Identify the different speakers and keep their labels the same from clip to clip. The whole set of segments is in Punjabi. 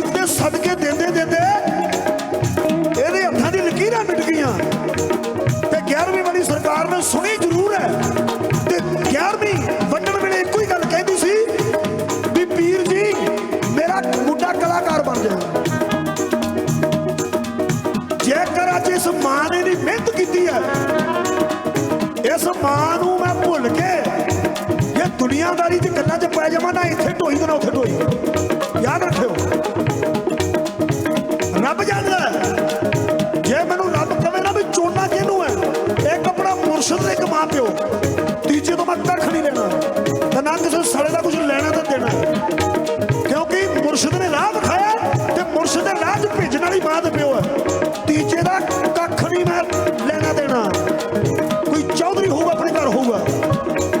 Speaker 1: ਸ਼ਰੀਫ ਸਦਕੇ ਦਿੰਦੇ ਦਿੰਦੇ ਇਹਦੇ ਹੱਥਾਂ ਦੀ ਲਕੀਰਾਂ ਮਿਟ ਗਈਆਂ। ਤੇ 11ਵੀਂ ਵਾਲੀ ਸਰਕਾਰ ਨੇ ਸੁਣੀ ਜ਼ਰੂਰ ਹੈ। ਤੇ 11ਵੀਂ ਵੰਡਣ ਵੇਲੇ ਇੱਕੋ ਹੀ ਗੱਲ ਕਹਿੰਦੀ ਸੀ ਵੀ ਪੀਰ ਜੀ, ਮੇਰਾ ਮੁੱਢਾ ਕਲਾਕਾਰ ਬਣ ਜਾਏ ਜੇਕਰ ਅੱਜ ਇਸ ਮਾਂ ਨੇ ਨਹੀਂ ਮਿਹਨਤ ਕੀਤੀ ਹੈ, ਇਸ ਮਾਂ ਨੂੰ ਮੈਂ ਭੁੱਲ ਕੇ ਇਹ ਦੁਨੀਆਦਾਰੀ 'ਚ ਗੱਲਾਂ 'ਚ ਪੈ ਜਾਵਾਂ ਨਾ ਇੱਥੇ ਢੋਈ ਦੇ ਉੱਥੇ ਆਪਣਾ ਮੁਰਸ਼ਿਦ ਮਾਂ ਪਿਓ ਤੀਜੇ ਤੋਂ ਮੈਂ ਕੱਖ ਨਹੀਂ ਲੈਣਾ। ਤੇ ਨਾ ਕਿਸੇ ਸੜੇ ਦਾ ਕੁਝ ਲੈਣਾ ਤਾਂ ਦੇਣਾ ਕਿਉਂਕਿ ਮੁਰਸ਼ਿਦ ਨੇ ਰਾਹ ਦਿਖਾਇਆ ਤੇ ਮੁਰਸ਼ਿਦ ਦੇ ਰਾਹ 'ਚ ਭੇਜਣ ਵਾਲੀ ਮਾਂ ਤੇ ਪਿਓ ਹੈ। ਤੀਜੇ ਦਾ ਕੱਖ ਨਹੀਂ ਮੈਂ ਲੈਣਾ ਦੇਣਾ। ਕੋਈ ਚੌਧਰੀ ਹੋਊਗਾ, ਆਪਣੇ ਘਰ ਹੋਊਗਾ।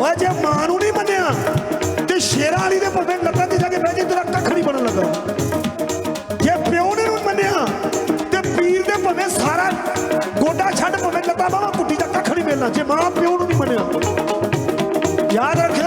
Speaker 1: ਓਏ ਜੇ ਮਾਂ ਨੂੰ ਗੋਡਾ ਜੇ ਮਾਂ ਪਿਓ ਨੂੰ ਨਹੀਂ ਮੰਨਿਆ। ਯਾਦ ਰੱਖ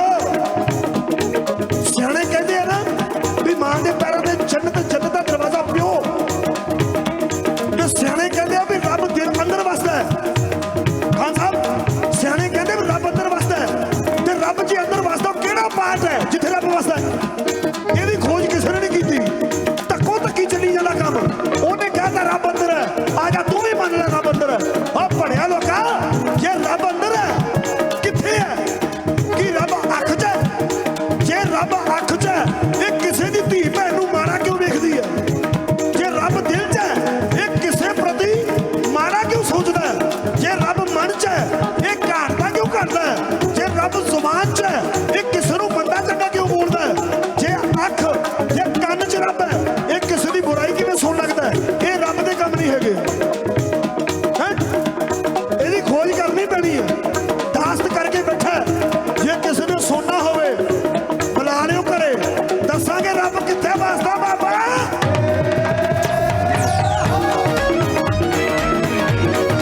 Speaker 1: sabe que tem, mais não vai